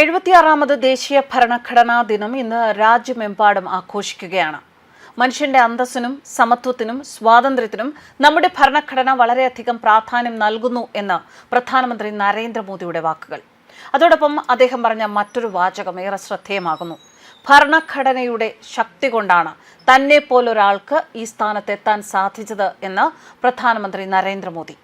എഴുപത്തിയാറാമത് ദേശീയ ഭരണഘടനാ ദിനം ഇന്ന് രാജ്യമെമ്പാടും ആഘോഷിക്കുകയാണ്. മനുഷ്യന്റെ അന്തസ്സിനും സമത്വത്തിനും സ്വാതന്ത്ര്യത്തിനും നമ്മുടെ ഭരണഘടന വളരെയധികം പ്രാധാന്യം നൽകുന്നു എന്ന് പ്രധാനമന്ത്രി നരേന്ദ്രമോദിയുടെ വാക്കുകൾ. അതോടൊപ്പം അദ്ദേഹം പറഞ്ഞ മറ്റൊരു വാചകം ഏറെ ശ്രദ്ധേയമാകുന്നു. ഭരണഘടനയുടെ ശക്തി കൊണ്ടാണ് തന്നെ പോലൊരാൾക്ക് ഈ സ്ഥാനത്തെത്താൻ സാധിച്ചത് എന്ന് പ്രധാനമന്ത്രി നരേന്ദ്രമോദി.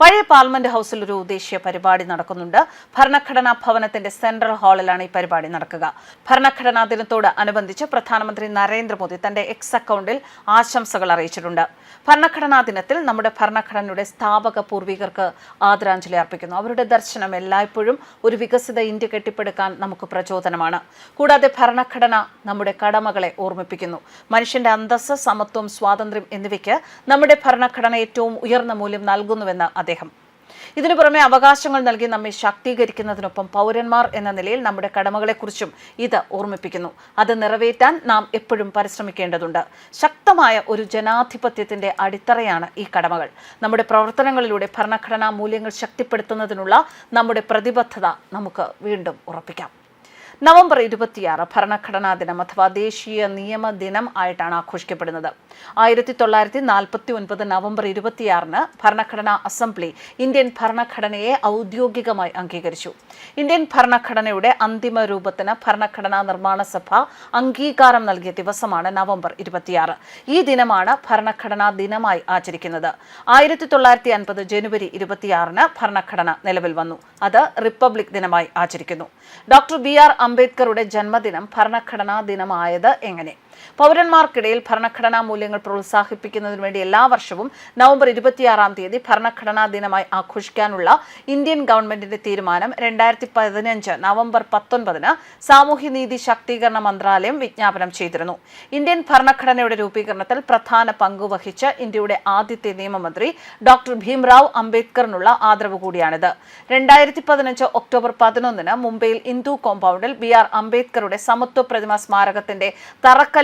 പഴയ പാർലമെന്റ് ഹൗസിൽ ഒരു ദേശീയ പരിപാടി നടക്കുന്നുണ്ട്. ഭരണഘടനാ ഭവനത്തിന്റെ സെൻട്രൽ ഹാളിലാണ് ഈ പരിപാടി നടക്കുക. ഭരണഘടനാ ദിനത്തോട് അനുബന്ധിച്ച് പ്രധാനമന്ത്രി നരേന്ദ്രമോദി തന്റെ എക്സ് അക്കൗണ്ടിൽ ആശംസകൾ അറിയിച്ചിട്ടുണ്ട്. ഭരണഘടനാ ദിനത്തിൽ നമ്മുടെ ഭരണഘടനയുടെ സ്ഥാപക പൂർവികർക്ക് ആദരാഞ്ജലി അർപ്പിക്കുന്നു. അവരുടെ ദർശനം എല്ലായ്പ്പോഴും ഒരു വികസിത ഇന്ത്യ കെട്ടിപ്പടുക്കാൻ നമുക്ക് പ്രചോദനമാണ്. കൂടാതെ ഭരണഘടന നമ്മുടെ കടമകളെ ഓർമ്മിപ്പിക്കുന്നു. മനുഷ്യന്റെ അന്തസ്സ് സമത്വം സ്വാതന്ത്ര്യം എന്നിവയ്ക്ക് നമ്മുടെ ഭരണഘടന ഏറ്റവും ഉയർന്ന മൂല്യം നൽകുന്നുവെന്ന് അദ്ദേഹം. ഇതിനു പുറമെ അവകാശങ്ങൾ നൽകി നമ്മെ ശാക്തീകരിക്കുന്നതിനൊപ്പം പൗരന്മാർ എന്ന നിലയിൽ നമ്മുടെ കടമകളെക്കുറിച്ചും ഇത് ഓർമ്മിപ്പിക്കുന്നു. അത് നിറവേറ്റാൻ നാം എപ്പോഴും പരിശ്രമിക്കേണ്ടതുണ്ട്. ശക്തമായ ഒരു ജനാധിപത്യത്തിന്റെ അടിത്തറയാണ് ഈ കടമകൾ. നമ്മുടെ പ്രവർത്തനങ്ങളിലൂടെ ഭരണഘടനാ മൂല്യങ്ങൾ ശക്തിപ്പെടുത്തുന്നതിനുള്ള നമ്മുടെ പ്രതിബദ്ധത നമുക്ക് വീണ്ടും ഉറപ്പിക്കാം. നവംബർ ഇരുപത്തിയാറ് ഭരണഘടനാ ദിനം അഥവാ ദേശീയ നിയമ ദിനം ആയിട്ടാണ് ആഘോഷിക്കപ്പെടുന്നത്. ആയിരത്തി തൊള്ളായിരത്തി നാൽപ്പത്തി ഒൻപത് നവംബർ ഇരുപത്തിയാറിന് ഭരണഘടനാ അസംബ്ലി ഇന്ത്യൻ ഭരണഘടനയെ ഔദ്യോഗികമായി അംഗീകരിച്ചു. ഇന്ത്യൻ ഭരണഘടനയുടെ അന്തിമ രൂപത്തിന് ഭരണഘടനാ നിർമ്മാണ സഭ അംഗീകാരം നൽകിയ ദിവസമാണ് നവംബർ ഇരുപത്തിയാറ്. ഈ ദിനമാണ് ഭരണഘടനാ ദിനമായി ആചരിക്കുന്നത്. ആയിരത്തി തൊള്ളായിരത്തി അൻപത് ജനുവരി ഇരുപത്തിയാറിന് ഭരണഘടന നിലവിൽ വന്നു. അത് റിപ്പബ്ലിക് ദിനമായി ആചരിക്കുന്നു. ഡോക്ടർ ബി ആർ അംബേദ്കറുടെ ജന്മദിനം ഭരണഘടനാ ദിനമായത് എങ്ങനെ? പൗരന്മാർക്കിടയിൽ ഭരണഘടനാ മൂല്യങ്ങൾ പ്രോത്സാഹിപ്പിക്കുന്നതിന് വേണ്ടി എല്ലാ വർഷവും നവംബർ ഇരുപത്തിയാറാം തീയതി ഭരണഘടനാ ദിനമായി ആഘോഷിക്കാനുള്ള ഇന്ത്യൻ ഗവൺമെന്റിന്റെ തീരുമാനം രണ്ടായിരത്തി പതിനഞ്ച് നവംബർ പത്തൊൻപതിന് സാമൂഹ്യനീതി ശാക്തീകരണ മന്ത്രാലയം വിജ്ഞാപനം ചെയ്തിരുന്നു. ഇന്ത്യൻ ഭരണഘടനയുടെ രൂപീകരണത്തിൽ പ്രധാന പങ്കുവഹിച്ച ഇന്ത്യയുടെ ആദ്യത്തെ നിയമമന്ത്രി ഡോക്ടർ ഭീംറാവ് അംബേദ്കറിനുള്ള ആദരവ് കൂടിയാണിത്. രണ്ടായിരത്തി പതിനഞ്ച് ഒക്ടോബർ പതിനൊന്നിന് മുംബൈയിൽ ഇന്ദു കോമ്പൗണ്ടിൽ ബി ആർ അംബേദ്കറുടെ സമത്വ പ്രതിമ സ്മാരകത്തിന്റെ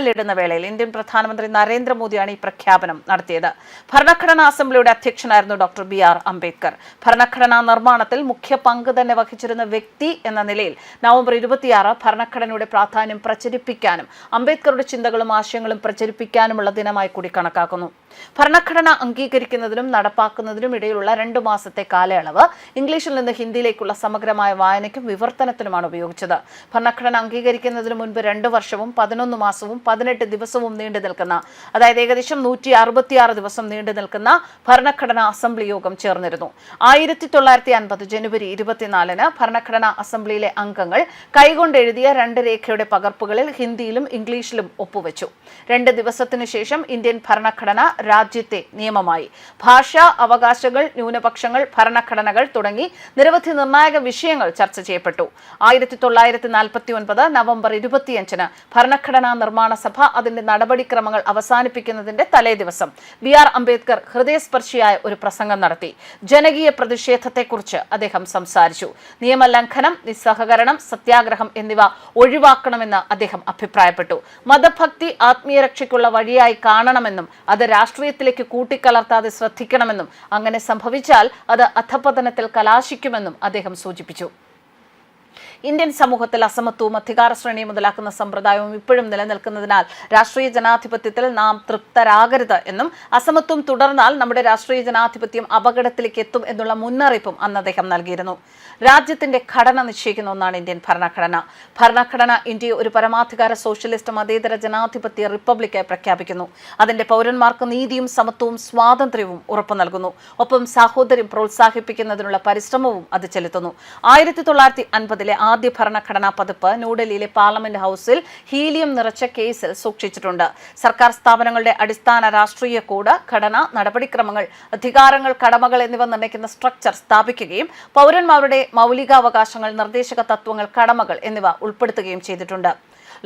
തറക്കല്ലിടുന്ന വേളയിൽ ഇന്ത്യൻ പ്രധാനമന്ത്രി നരേന്ദ്രമോദിയാണ് ഈ പ്രഖ്യാപനം നടത്തിയത്. ഭരണഘടനാ അസംബ്ലിയുടെ അധ്യക്ഷനായിരുന്നു ഡോക്ടർ ബി ആർ അംബേദ്കർ. ഭരണഘടനാ നിർമ്മാണത്തിൽ മുഖ്യ പങ്ക് തന്നെ വഹിച്ചിരുന്ന വ്യക്തി എന്ന നിലയിൽ നവംബർ ഇരുപത്തിയാറ് ഭരണഘടനയുടെ പ്രാധാന്യം പ്രചരിപ്പിക്കാനും അംബേദ്കറുടെ ചിന്തകളും ആശയങ്ങളും പ്രചരിപ്പിക്കാനുമുള്ള ദിനമായി കൂടി കണക്കാക്കുന്നു. ഭരണഘടന അംഗീകരിക്കുന്നതിനും നടപ്പാക്കുന്നതിനും ഇടയിലുള്ള രണ്ടു മാസത്തെ കാലയളവ് ഇംഗ്ലീഷിൽ നിന്ന് ഹിന്ദിയിലേക്കുള്ള സമഗ്രമായ വായനയ്ക്കും വിവർത്തനത്തിനുമാണ് ഉപയോഗിച്ചത്. ഭരണഘടന അംഗീകരിക്കുന്നതിന് മുൻപ് രണ്ടു വർഷവും പതിനൊന്ന് മാസവും പതിനെട്ട് ദിവസവും നീണ്ടു നിൽക്കുന്ന അതായത് ഏകദേശം നൂറ്റി അറുപത്തിയാറ് ദിവസം നീണ്ടു നിൽക്കുന്ന ഭരണഘടനാ അസംബ്ലി യോഗം ചേർന്നിരുന്നു. ആയിരത്തി തൊള്ളായിരത്തി അൻപത് ജനുവരി ഇരുപത്തിനാലിന് ഭരണഘടനാ അസംബ്ലിയിലെ അംഗങ്ങൾ കൈകൊണ്ട് എഴുതിയ രണ്ട് രേഖയുടെ പകർപ്പുകളിൽ ഹിന്ദിയിലും ഇംഗ്ലീഷിലും ഒപ്പുവെച്ചു. രണ്ട് ദിവസത്തിനു ശേഷം ഇന്ത്യൻ ഭരണഘടന രാജ്യത്തെ നിയമമായി. ഭാഷ അവകാശങ്ങൾ ന്യൂനപക്ഷങ്ങൾ ഭരണഘടനകൾ തുടങ്ങി നിരവധി നിർണായക വിഷയങ്ങൾ ചർച്ച ചെയ്യപ്പെട്ടു. ആയിരത്തി തൊള്ളായിരത്തി നാൽപ്പത്തി ഒൻപത് നവംബർ ഇരുപത്തിയഞ്ചിന് ഭരണഘടനാ നിർമ്മാണ സഭ അതിന്റെ നടപടിക്രമങ്ങൾ അവസാനിപ്പിക്കുന്നതിന്റെ തലേദിവസം ബി ആർ അംബേദ്കർ ഹൃദയസ്പർശിയായ ഒരു പ്രസംഗം നടത്തി. ജനകീയ പ്രതിഷേധത്തെക്കുറിച്ച് അദ്ദേഹം സംസാരിച്ചു. നിയമലംഘനം നിസ്സഹകരണം സത്യാഗ്രഹം എന്നിവ ഒഴിവാക്കണമെന്ന് അദ്ദേഹം അഭിപ്രായപ്പെട്ടു. മതഭക്തി ആത്മീയരക്ഷയ്ക്കുള്ള വഴിയായി കാണണമെന്നും അത് രാഷ്ട്രീയത്തിലേക്ക് കൂട്ടിക്കലർത്താതെ ശ്രദ്ധിക്കണമെന്നും അങ്ങനെ സംഭവിച്ചാൽ അത് അധപതനത്തിൽ കലാശിക്കുമെന്നും അദ്ദേഹം സൂചിപ്പിച്ചു. ഇന്ത്യൻ സമൂഹത്തിൽ അസമത്വവും അധികാര ശ്രേണിയും മുതലാക്കുന്ന സമ്പ്രദായവും ഇപ്പോഴും നിലനിൽക്കുന്നതിനാൽ രാഷ്ട്രീയ ജനാധിപത്യത്തിൽ നാം തൃപ്തരാകരുത് എന്നും അസമത്വം തുടർന്നാൽ നമ്മുടെ രാഷ്ട്രീയ ജനാധിപത്യം അപകടത്തിലേക്ക് എത്തും എന്നുള്ള മുന്നറിയിപ്പും അന്ന് അദ്ദേഹം നൽകിയിരുന്നു. രാജ്യത്തിന്റെ ഘടന നിശ്ചയിക്കുന്ന ഒന്നാണ് ഇന്ത്യൻ ഭരണഘടന. ഭരണഘടന ഇന്ത്യയെ ഒരു പരമാധികാര സോഷ്യലിസ്റ്റ് മതേതര ജനാധിപത്യ റിപ്പബ്ലിക്കായി പ്രഖ്യാപിക്കുന്നു. അതിന്റെ പൗരന്മാർക്ക് നീതിയും സമത്വവും സ്വാതന്ത്ര്യവും ഉറപ്പു നൽകുന്നു. ഒപ്പം സാഹോദര്യം പ്രോത്സാഹിപ്പിക്കുന്നതിനുള്ള പരിശ്രമവും അത് ചെലുത്തുന്നു. ആയിരത്തി തൊള്ളായിരത്തി അൻപതിലെ ആദ്യ ഭരണഘടനാ പതിപ്പ് ന്യൂഡൽഹിയിലെ പാർലമെന്റ് ഹൌസിൽ ഹീലിയം നിറച്ച കേസിൽ സൂക്ഷിച്ചിട്ടുണ്ട്. സർക്കാർ സ്ഥാപനങ്ങളുടെ അടിസ്ഥാന രാഷ്ട്രീയ കോഡ് ഘടന നടപടിക്രമങ്ങൾ അധികാരങ്ങൾ കടമകൾ എന്നിവ നിർണയിക്കുന്ന സ്ട്രക്ചർ സ്ഥാപിക്കുകയും പൗരന്മാരുടെ മൗലികാവകാശങ്ങൾ നിർദ്ദേശക തത്വങ്ങൾ കടമകൾ എന്നിവ ഉൾപ്പെടുത്തുകയും ചെയ്തിട്ടുണ്ട്.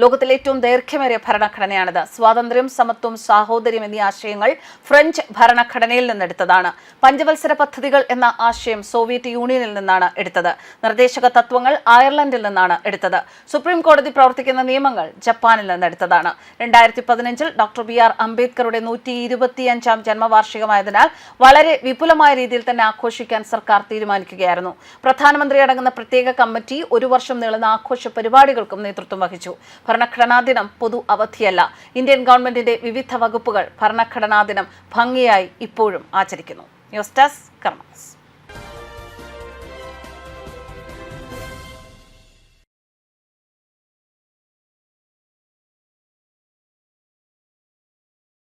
ലോകത്തിലെ ഏറ്റവും ദൈർഘ്യമേറിയ ഭരണഘടനയാണിത്. സ്വാതന്ത്ര്യം സമത്വം സാഹോദര്യം എന്നീ ആശയങ്ങൾ ഫ്രഞ്ച് ഭരണഘടനയിൽ നിന്നെടുത്തതാണ് പഞ്ചവത്സര പദ്ധതികൾ എന്ന ആശയം സോവിയറ്റ് യൂണിയനിൽ നിന്നാണ് എടുത്തത്. നിർദ്ദേശക തത്വങ്ങൾ അയർലൻഡിൽ നിന്നാണ് എടുത്തത്. സുപ്രീം കോടതി പ്രവർത്തിക്കുന്ന നിയമങ്ങൾ ജപ്പാനിൽ നിന്നെടുത്തതാണ് രണ്ടായിരത്തി പതിനഞ്ചിൽ ഡോക്ടർ ബി ആർ അംബേദ്കറുടെ നൂറ്റി ഇരുപത്തിയഞ്ചാം ജന്മവാർഷികമായതിനാൽ വളരെ വിപുലമായ രീതിയിൽ തന്നെ ആഘോഷിക്കാൻ സർക്കാർ തീരുമാനിക്കുകയായിരുന്നു. പ്രധാനമന്ത്രി അടങ്ങുന്ന പ്രത്യേക കമ്മിറ്റി ഒരു വർഷം നീളുന്ന ആഘോഷ പരിപാടികൾക്കും നേതൃത്വം വഹിച്ചു. ഭരണഘടനാ ദിനം പൊതു അവധിയല്ല. ഇന്ത്യൻ ഗവൺമെന്റിന്റെ വിവിധ വകുപ്പുകൾ ഭരണഘടനാ ദിനം ഭംഗിയായി ഇപ്പോഴും ആചരിക്കുന്നു. News desk കർമ്മസ്